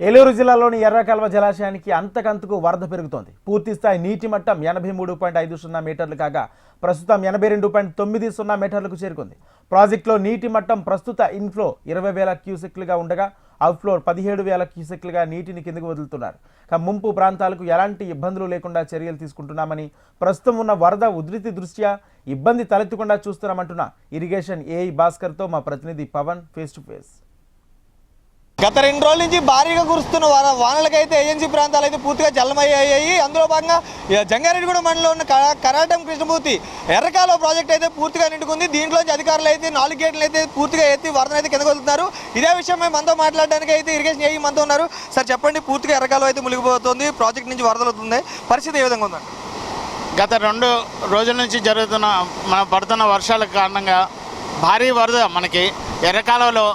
ఏలూరు జిల్లాలోని ఎర్రకాల్వ జలాశయానికి అంతకంతకు వరద పెరుగుతోంది. పూర్తిస్థాయి నీటి మట్టం ఎనభై మూడు పాయింట్ ఐదు సున్నా మీటర్లు కాగా ప్రస్తుతం ఎనభై రెండు పాయింట్ తొమ్మిది సున్నా మీటర్లకు చేరుకుంది. ప్రాజెక్టులో నీటి మట్టం ప్రస్తుత ఇన్ఫ్లో ఇరవై వేల క్యూసెక్లుగా ఉండగా అవుట్ఫ్లో పదిహేడు వేల క్యూసెక్లుగా నీటిని కిందకు వదులుతున్నారు. ఇక ముంపు ప్రాంతాలకు ఎలాంటి ఇబ్బందులు లేకుండా చర్యలు తీసుకుంటున్నామని ప్రస్తుతం ఉన్న వరద ఉధృతి దృష్ట్యా ఇబ్బంది తలెత్తకుండా చూస్తున్నామంటున్న ఇరిగేషన్ ఏఐ భాస్కర్తో మా ప్రతినిధి పవన్ ఫేస్ టు ఫేస్. గత రెండు రోజుల నుంచి భారీగా కురుస్తున్న వాన వానలకైతే ఏజెన్సీ ప్రాంతాలు అయితే పూర్తిగా జలమయ్యాయి అందులో భాగంగా జంగారెడ్డిగూడ మండలంలో ఉన్న కరాటం కృష్ణమూర్తి ఎర్రకాలువ ప్రాజెక్ట్ అయితే పూర్తిగా నిండుకుంది. దీంట్లోంచి అధికారులు అయితే నాలుగు గేట్లు అయితే పూర్తిగా ఎత్తి వరద అయితే కిందకు ఇదే విషయం మేము మనతో మాట్లాడడానికి అయితే ఇరిగేషన్ ఏఈ మనతో ఉన్నారు. సార్ చెప్పండి పూర్తిగా ఎర్రకాలువ అయితే మునిగిపోతుంది. ప్రాజెక్ట్ నుంచి వరదలు అవుతుంది పరిస్థితి ఏ విధంగా ఉందండి? గత రెండు రోజుల నుంచి జరుగుతున్న మన పడుతున్న వర్షాల కారణంగా భారీ వరద మనకి ఎర్రకాలువలో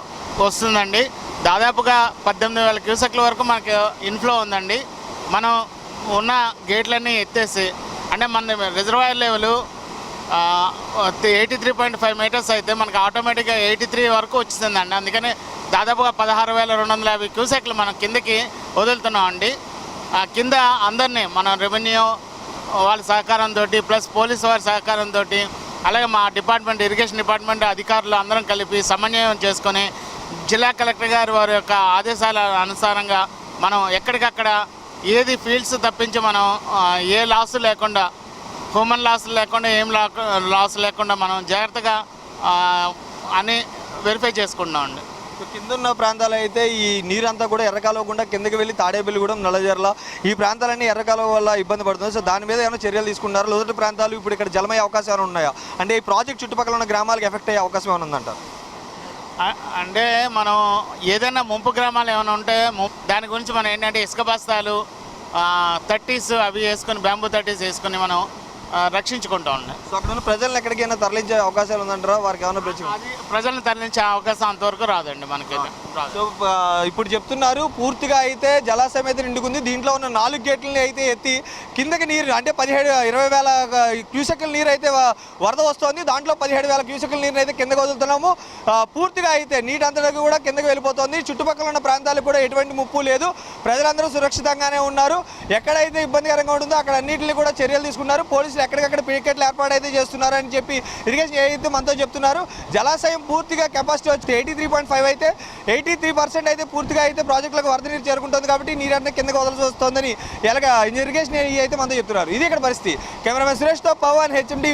వస్తుందండి. దాదాపుగా పద్దెనిమిది వేల క్యూసెక్ల వరకు మనకి ఇన్ఫ్లో ఉందండి. మనం ఉన్న గేట్లన్నీ ఎత్తేసి అంటే మన reservoir level eighty three point five metres అయితే మనకు ఆటోమేటిక్గా ఎయిటీ త్రీ వరకు వచ్చిందండి. అందుకని దాదాపుగా పదహారు వేల రెండు వందల యాభై క్యూసెక్లు మనం కిందకి వదులుతున్నామండి. ఆ కింద అందరినీ మన రెవెన్యూ వాళ్ళ సహకారంతో ప్లస్ పోలీస్ వారి సహకారంతో అలాగే మా డిపార్ట్మెంట్ ఇరిగేషన్ డిపార్ట్మెంట్ అధికారులు అందరం కలిపి సమన్వయం చేసుకొని జిల్లా కలెక్టర్ గారి వారి యొక్క ఆదేశాల అనుసారంగా మనం ఎక్కడికక్కడ ఏది ఫీల్డ్స్ తప్పించి మనం ఏ లాస్ లేకుండా హ్యూమన్ లాస్ లేకుండా ఏం లాస్ లేకుండా మనం జాగ్రత్తగా అని వెరిఫై చేసుకుంటున్నామండి అండి. కింద ఉన్న ప్రాంతాలు అయితే ఈ నీరంతా కూడా ఎర్రకాలవకుండా కిందకి వెళ్ళి తాడేపల్లిగూడెం నల్లజర్ల ఈ ప్రాంతాలన్నీ ఎర్రకాలువ వల్ల ఇబ్బంది పడుతుంది. సో దాని మీద ఏమైనా చర్యలు తీసుకున్నారు లోతట్టు ప్రాంతాలు ఇప్పుడు ఇక్కడ జలమయ్యే అవకాశాలు ఉన్నాయా? అంటే ఈ ప్రాజెక్ట్ చుట్టుపక్కల ఉన్న గ్రామాలకు ఎఫెక్ట్ అయ్యే అవకాశం ఏమైనా ఉందంటారు? అంటే మనం ఏదైనా ముంపు గ్రామాలు ఏమైనా ఉంటే దాని గురించి మనం ఏంటంటే ఇసుక బస్తాలు థర్టీస్ అవి వేసుకొని బ్యాంబూ థర్టీస్ వేసుకొని మనం రక్షించుకుంటా ఉన్నాం సో అక్కడ ఉన్న ప్రజలను ఎక్కడికైనా తరలించే అవకాశాలు ఉందంటారా? వారికి ఏమైనా ప్రశ్న అది ప్రజలను తరలించే అవకాశం అంతవరకు రాదండి మనకి రాదు. సో ఆ, ఇప్పుడు చెప్తున్నారు పూర్తిగా అయితే జలాశయం అయితే నిండుకుంది. దీంట్లో ఉన్న నాలుగు గేట్లని అయితే ఎత్తి కిందకి నీరు అంటే పదిహేడు ఇరవై వేల క్యూసెక్ల నీరు అయితే వ- వరద వస్తోంది. దాంట్లో పదిహేడు వేల క్యూసెక్ల నీరు అయితే కిందకి వదులుతున్నాము. ఆ, పూర్తిగా అయితే నీటి అంతటికి కూడా కిందకి వెళ్ళిపోతుంది. చుట్టుపక్కల ఉన్న ప్రాంతాలకు కూడా ఎటువంటి ముప్పు లేదు. ప్రజలందరూ సురక్షితంగానే ఉన్నారు. ఎక్కడైతే ఇబ్బందికరంగా ఉంటుందో అక్కడ అన్నింటినీ కూడా చర్యలు తీసుకున్నారు. పోలీసులు ఎక్కడికక్కడ పికెట్లు ఏర్పాటు అయితే చెప్పి ఇరిగేషన్ అయితే మనతో చెప్తున్నారు. జలాశయం పూర్తిగా కెపాసిటీ వచ్చి ఎయిటీ త్రీ పాయింట్ ఫైవ్ అయితే ఎయిటీ త్రీ పర్సెంట్ అయితే పూర్తిగా అయితే ప్రాజెక్టులకు వరద నీరు చేరుకుంటుంది కాబట్టి నీరంతా కిందకు వదలసి వస్తుందని ఎలాగ ఇరిగేషన్ అయితే మనతో చెప్తున్నారు. ఇది ఇక్కడ పరిస్థితి. Cameraman సురేష్తో Pawan HMD